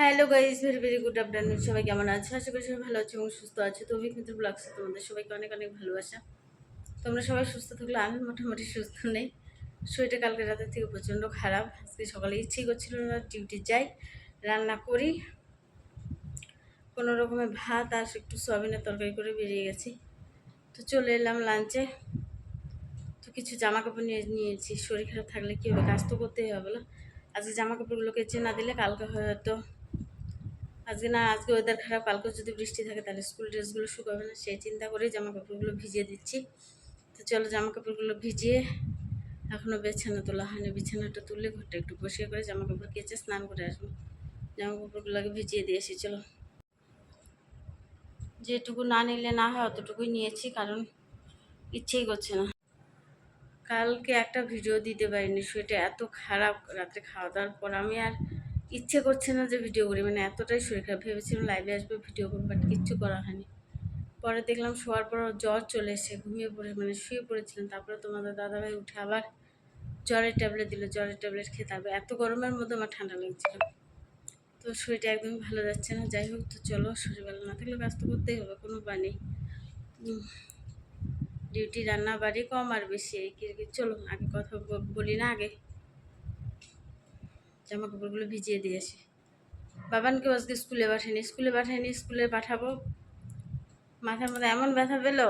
Hello guys very very good afternoon সবাই কেমন আছে? আশা করি সবাই ভালো আছে এবং সুস্থ আছে। তো কিন্তু ব্লগসে তোমাদের সবাইকে অনেক অনেক ভালোবাসা। তোমরা সবাই সুস্থ থাকলে আমি মোটামুটি সুস্থ নেই। শরীরটা কালকে রাতের থেকে প্রচণ্ড খারাপ। আজকে সকালে ইচ্ছেই করছিল না ডিউটি যাই, রান্না করি। কোনো রকমের ভাত আর একটু সয়াবিনের তরকারি করে বেরিয়ে গেছি। তো চলে এলাম লাঞ্চে তো কিছু জামা কাপড় নিয়ে, নিয়েছি। শরীর খারাপ থাকলে কী হবে কাজ তো করতেই হবে বলো আজকে জামা কাপড়গুলো কেচে না দিলে কালকে হয়তো আজকে না, আজকে ওয়েদার খারাপ, কালকে যদি বৃষ্টি থাকে, তাহলে স্কুল ড্রেসগুলো শুকাবে না। সেই চিন্তা করেই জামা কাপড়গুলো ভিজিয়ে দিচ্ছি। তো চলো জামা কাপড়গুলো ভিজিয়ে এখনও বিছানা তোলা হয়নি। বিছানাটা তুলে ঘরটা একটু পরিষ্কার করে জামা কাপড় কেচে স্নান করে আসব। জামা কাপড়গুলোকে ভিজিয়ে দিয়ে এসি চলো। যেটুকু না নিলে না হয়, অতটুকুই নিয়েছি, কারণ ইচ্ছেই করছে না। কালকে একটা ভিডিও দিতে পারিনি শরীরটা এত খারাপ। রাত্রে খাওয়া দাওয়ার পর আমি আর ইচ্ছে করছে না যে ভিডিও করি। মানে এতটাই শরীর খারাপ। ভেবেছিলাম লাইভে আসবে ভিডিও করব বাট কিচ্ছু করা হয়নি। পরে দেখলাম শোয়ার পর জ্বর চলে এসে ঘুমিয়ে পড়ে মানে শুয়ে পড়েছিলাম। তারপরে তোমাদের দাদাভাই উঠে আবার জ্বরের ট্যাবলেট দিল। জ্বরের ট্যাবলেট খেতে হবে এত গরমের মধ্যে আমার ঠান্ডা লাগছিল। তো শরীরটা একদমই ভালো যাচ্ছে না। যাই হোক, তো চলো শরীর ভালো না থাকলে ব্যস্ত করতেই হবে, কোনো নেই। ডিউটি রান্না বাড়ি কম আর বেশি। এই চলো, আগে কথা বলি না আগে। জামা কাপড়গুলো ভিজিয়ে দিয়েছি বাবানকে আজকে স্কুলে পাঠাইনি। স্কুলে পাঠাইনি, স্কুলে পাঠাবো। মাথার মধ্যে এমন ব্যথা পেল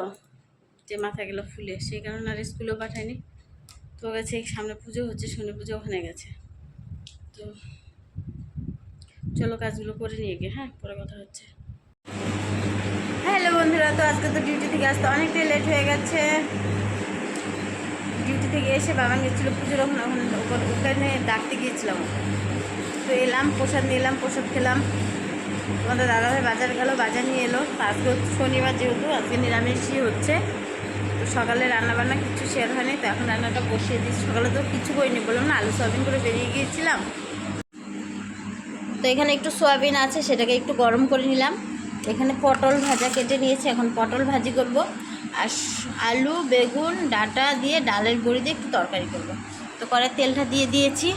যে মাথা গেলো ফুলে। সেই কারণে আর স্কুলেও পাঠায়নি তো গেছে, সামনে পুজো হচ্ছে, শনি পুজো ওখানে গেছে। তো চলো কাজগুলো করে নিয়ে গিয়ে হ্যাঁ? পরে কথা হচ্ছে। হ্যালো বন্ধুরা, তো আজকে তো ডিউটি থেকে আসতে অনেকটাই লেট হয়ে গেছে। থেকে এসে বাবা গেছিল পুজোর ওখানে ওখানে ওখানে- ডাকতে গিয়েছিলাম। তো এলাম, প্রসাদ নিলাম, প্রসাদ খেলাম। তোমাদের দাদাভাই বাজার গেল, বাজার নিয়ে এলো। আজকে শনিবার যেহেতু, আজকে নিরামিষই হচ্ছে। তো সকালে রান্নাবান্না কিছু শেয়ার হয়নি, তো এখন রান্নাটা বসিয়ে দিচ্ছি। সকালে তো কিছু করিনি বললাম না, আলু সয়াবিন করে বেরিয়ে গিয়েছিলাম। তো এখানে একটু সয়াবিন আছে, সেটাকে একটু গরম করে নিলাম। এখানে পটল ভাজা কেটে নিয়েছি, এখন পটল ভাজি করব। আর আলু, বেগুন, ডাটা দিয়ে ডালের বড়ি দিয়ে একটু তরকারি করব। তো কড়াই তেলটা দিয়ে দিয়েছি।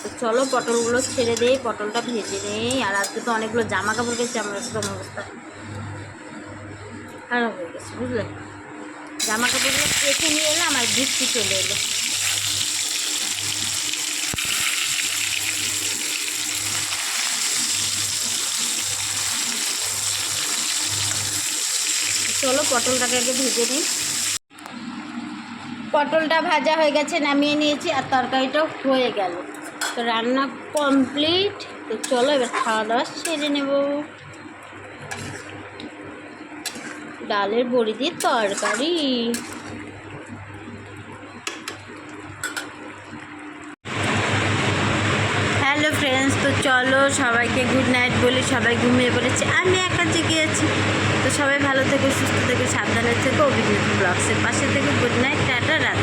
তো চলো পটলগুলো ছেড়ে দিই, পটলটা ভেজে নেই। আর আজকে তো অনেকগুলো জামা কাপড় গেছে আমার একদম অবস্থা। খারাপ হয়ে গেছে, বুঝলে? জামা কাপড়গুলো কেটে নিয়ে এলাম আর বৃষ্টি চলে এলো। চলো পটলটাকে আগে ভেজে নিই। পটলটা ভাজা হয়ে গেছে, নামিয়ে নিয়েছি আর তরকারিটাও হয়ে গেল। তো রান্না কমপ্লিট। তো চলো এবার খাওয়া দাওয়া সেরে নেব। ডালের বড়ি দিয়ে তরকারি। হ্যালো ফ্রেন্ডস তো চলো সবাইকে গুড নাইট বলে সবাই ঘুমিয়ে পড়েছে। আমি একা জেগে আছি। তো সবাই ভালো থেকো, সুস্থ থেকো, সাবধানে থেকো। অভিজ্ঞতা ব্লগসের পাশে থেকে। গুড নাইট টাটা রাত